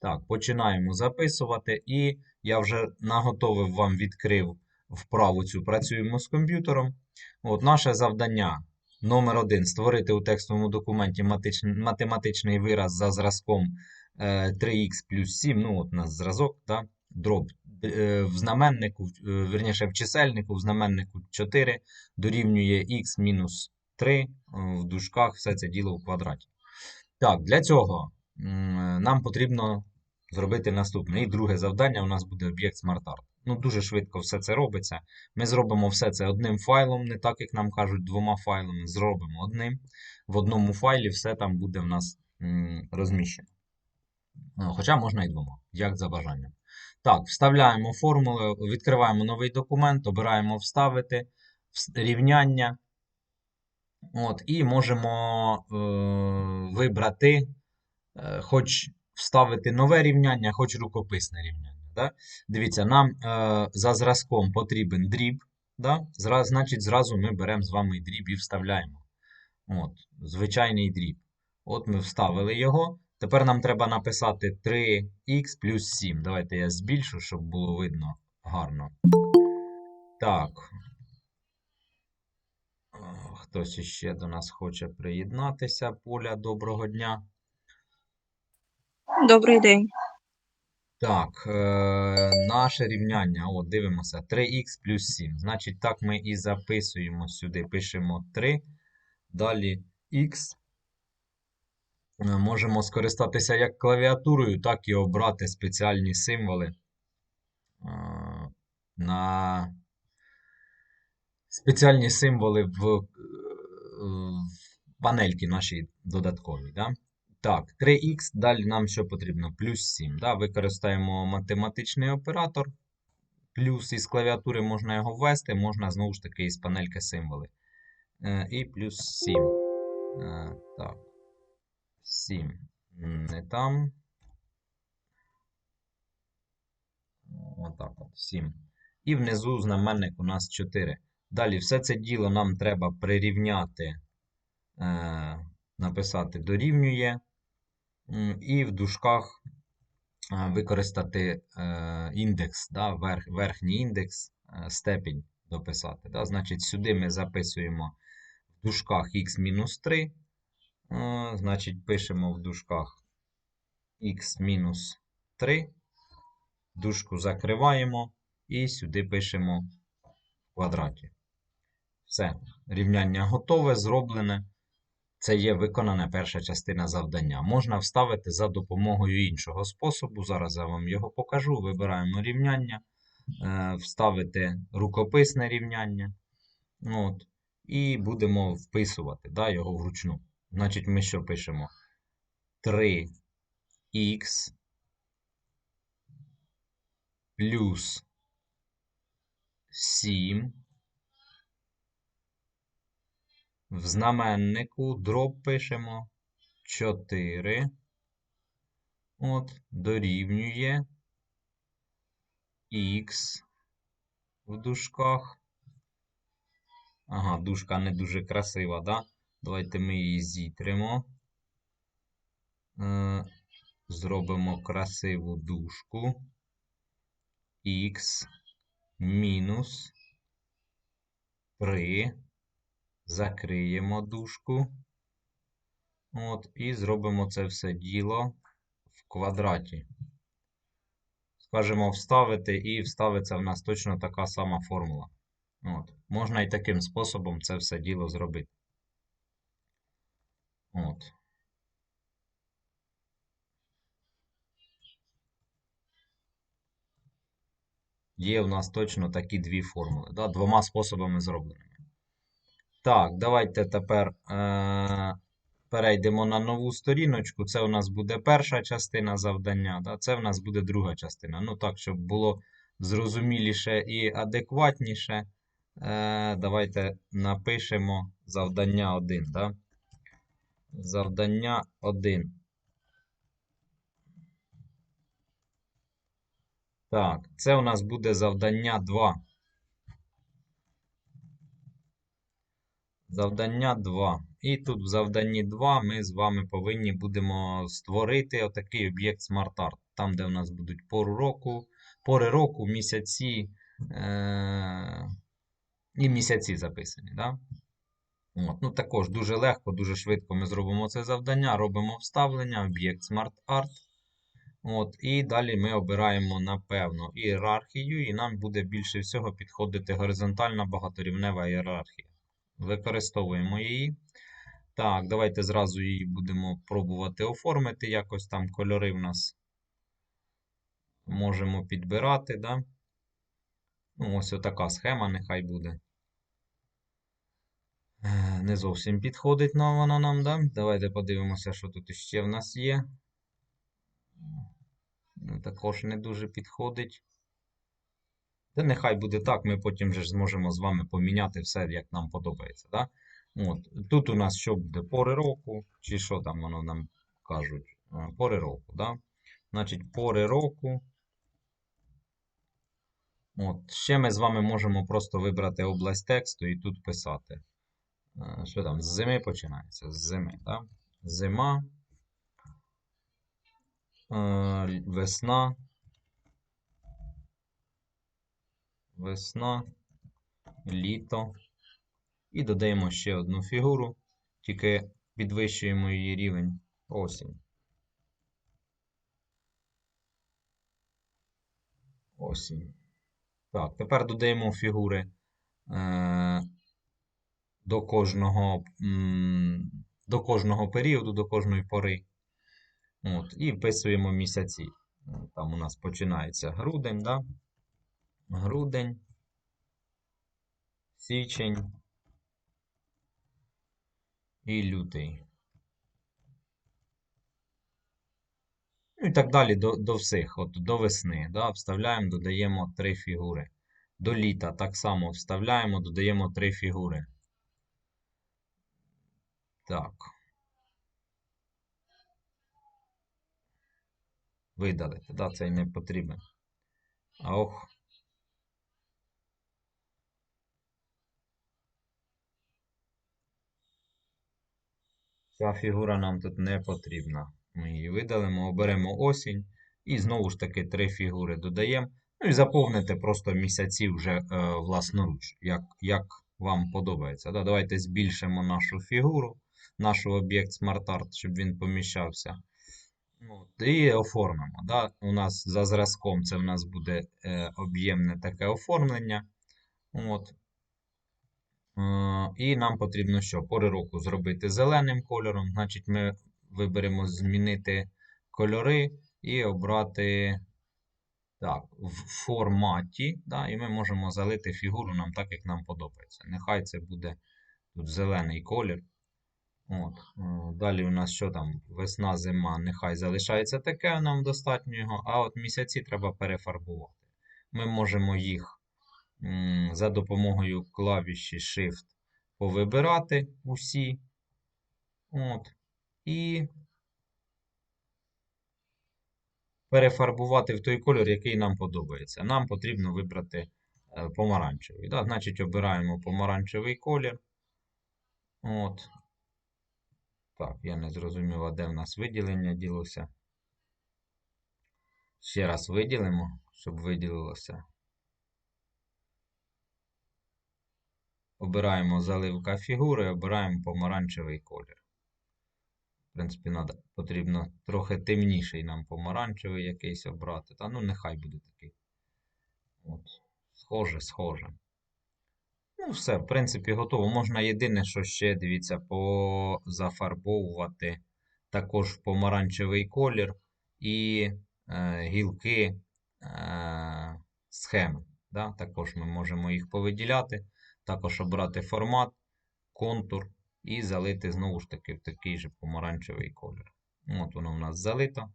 Так, починаємо записувати. І я вже наготовив вам відкрив вправу цю працюємо з комп'ютером. От наше завдання номер один створити у текстовому документі математичний вираз за зразком е, 3х плюс 7. Ну, от у нас зразок, да? дроб е, в знаменнику, в- е, в чисельнику, в знаменнику 4 дорівнює х мінус 3 е, в дужках, все це діло в квадраті. Так, для цього нам потрібно зробити наступне. І друге завдання у нас буде об'єкт SmartArt. Ну, дуже швидко все це робиться. Ми зробимо все це одним файлом, не так, як нам кажуть, двома файлами. Зробимо одним. В одному файлі все там буде в нас розміщено. Е, Хоча можна і двома, як за бажанням. Так, вставляємо формули, відкриваємо новий документ, обираємо вставити, вс- рівняння. От, і можемо е, вибрати, е, хоч вставити нове рівняння, хоч рукописне рівняння. Да? Дивіться, нам е, за зразком потрібен дріб. Да? Зра, значить, зразу ми беремо з вами дріб і вставляємо. От, звичайний дріб. От ми вставили його. Тепер нам треба написати 3х плюс 7. Давайте я збільшу, щоб було видно гарно. Так. Хтось іще до нас хоче приєднатися. Поля, доброго дня. Добрий день. Так, е, наше рівняння. От, дивимося. 3х плюс 7. Значить, так ми і записуємо сюди. Пишемо 3. Далі х. Е, Можемо скористатися як клавіатурою, так і обрати спеціальні символи е, на спеціальні символи в, е, в панельки нашій додатковій. Да? Так, 3х, далі нам що потрібно? Плюс 7. Да? Використаємо математичний оператор. Плюс із клавіатури можна його ввести, можна знову ж таки із панельки символи. Е, і плюс 7. Е, так. 7. Не там. Отак от. 7. І внизу знаменник у нас 4. Далі все це діло нам треба прирівняти, е, написати дорівнює. І в дужках е, використати е, індекс, да, верх, верхній індекс, е, степінь дописати. Да. Значить, сюди ми записуємо в дужках х-3. Е, Значить, пишемо в дужках х-3. Дужку закриваємо і сюди пишемо в квадраті. Все, рівняння готове, зроблене. Це є виконана перша частина завдання. Можна вставити за допомогою іншого способу. Зараз я вам його покажу. Вибираємо рівняння, е, вставити рукописне рівняння. От, і будемо вписувати да, його вручну. Значить, ми що пишемо? 3х плюс 7 В знаменнику дроб пишемо 4. От, дорівнює х в дужках. Ага, дужка не дуже красива, да? Давайте ми її зітримо. Е, зробимо красиву дужку. х мінус 3. Закриємо дужку. От, і зробимо це все діло в квадраті. Скажемо вставити, і вставиться в нас точно така сама формула. От. Можна і таким способом це все діло зробити. От. Є у нас точно такі дві формули. Да? Двома способами зробленими. Так, давайте тепер е- перейдемо на нову сторіночку. Це у нас буде перша частина завдання, да? це у нас буде друга частина. Ну так, щоб було зрозуміліше і адекватніше. Е- давайте напишемо завдання 1. Да? Завдання 1. Так, це у нас буде завдання 2. Завдання 2. І тут в завданні 2 ми з вами повинні будемо створити отакий об'єкт SmartArt. там, де у нас будуть пору року, пори року, місяці е- і місяці записані. Да? От. Ну, також дуже легко, дуже швидко ми зробимо це завдання, робимо вставлення, об'єкт Smart Art. От, І далі ми обираємо, напевно, ієрархію, і нам буде більше всього підходити горизонтальна багаторівнева ієрархія. Використовуємо її. Так, давайте зразу її будемо пробувати оформити. Якось там кольори в нас можемо підбирати. Да? Ну, ось отака схема, нехай буде. Е, Не зовсім підходить на вона нам, да? Давайте подивимося, що тут ще в нас є. Ну, Також не дуже підходить. Та нехай буде так, ми потім вже зможемо з вами поміняти все, як нам подобається. Да? От. Тут у нас що буде? Пори року, чи що там воно нам кажуть? Пори року, да? Значить, пори року. От. Ще ми з вами можемо просто вибрати область тексту і тут писати. Що там? З зими починається? З зими, так? Зима. Весна. Весна. Літо. І додаємо ще одну фігуру, тільки підвищуємо її рівень осінь. Осінь. Так, тепер додаємо фігури е, до кожного, до кожного періоду, до кожної пори. От, і вписуємо місяці. Там у нас починається грудень, да? Грудень, січень і лютий. Ну і так далі до, до всіх, от до весни. Да? Вставляємо, додаємо три фігури. До літа так само вставляємо, додаємо три фігури. Так. Видалити, да, цей не потрібен. Ох. Ця фігура нам тут не потрібна. Ми її видалимо, оберемо осінь. І знову ж таки три фігури додаємо. Ну і заповните просто місяці вже е, власноруч, як як вам подобається. Да? Давайте збільшимо нашу фігуру, наш об'єкт SmartArt, щоб він поміщався. От, і оформимо. Да? У нас за зразком це в нас буде е, об'ємне таке оформлення. От. Е, і нам потрібно що? Пори року зробити зеленим кольором. Значить, ми виберемо змінити кольори і обрати так, в форматі. Да, І ми можемо залити фігуру нам так, як нам подобається. Нехай це буде тут зелений колір. От. е, Далі у нас що там? Весна, зима, нехай залишається таке, нам достатньо його, а от місяці треба перефарбувати. Ми можемо їх за допомогою клавіші Shift повибирати усі. От. І перефарбувати в той кольор, який нам подобається. Нам потрібно вибрати е, помаранчевий. Да? Значить, обираємо помаранчевий колір. От. Так, я не зрозуміла, де в нас виділення ділося. Ще раз виділимо, щоб виділилося. Обираємо заливка фігури, обираємо помаранчевий колір. В принципі, надо, потрібно трохи темніший нам помаранчевий якийсь обрати. Та ну нехай буде такий. От. Схоже, схоже. Ну, все, в принципі, готово. Можна єдине, що ще, дивіться, позафарбовувати також в помаранчевий колір і е, гілки е, схеми. Да? Також ми можемо їх повиділяти, також обрати формат, контур і залити знову ж таки в такий же помаранчевий колір. От воно у нас залито.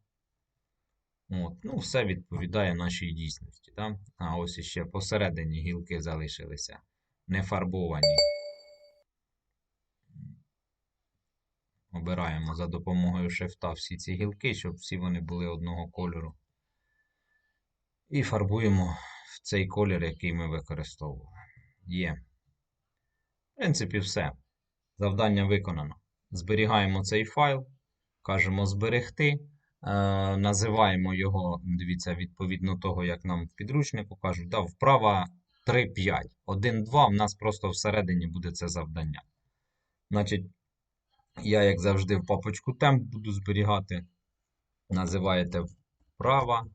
От, ну, Все відповідає нашій дійсності. Да? А ось іще посередині гілки залишилися не фарбовані. Обираємо за допомогою шифта всі ці гілки, щоб всі вони були одного кольору. І фарбуємо в цей колір, який ми використовували. Є. В принципі, все. Завдання виконано. Зберігаємо цей файл, кажемо зберегти. називаємо його, дивіться, відповідно того, як нам в підручнику кажуть, да, вправа 3-5. 1-2 в нас просто всередині буде це завдання. Значить, я, як завжди, в папочку темп буду зберігати. Називаєте вправа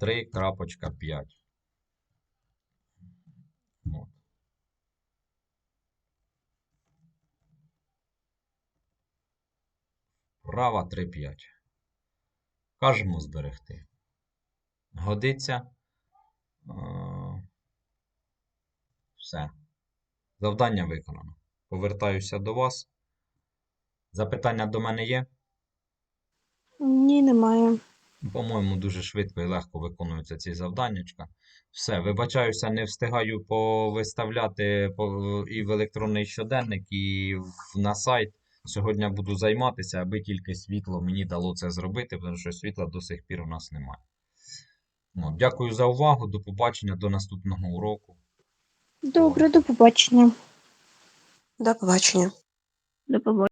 3.5. От. Права 3.5. Кажемо зберегти. Годиться. Е, Все. Завдання виконано. Повертаюся до вас. Запитання до мене є? Ні, немає. По-моєму, дуже швидко і легко виконуються ці завданнячка. Все, вибачаюся, не встигаю повиставляти і в електронний щоденник, і на сайт. Сьогодні буду займатися, аби тільки світло мені дало це зробити, тому що світла до сих пір у нас немає. Ну, дякую за увагу. До побачення, до наступного уроку. Добре, до побачення. До побачення. До побачення.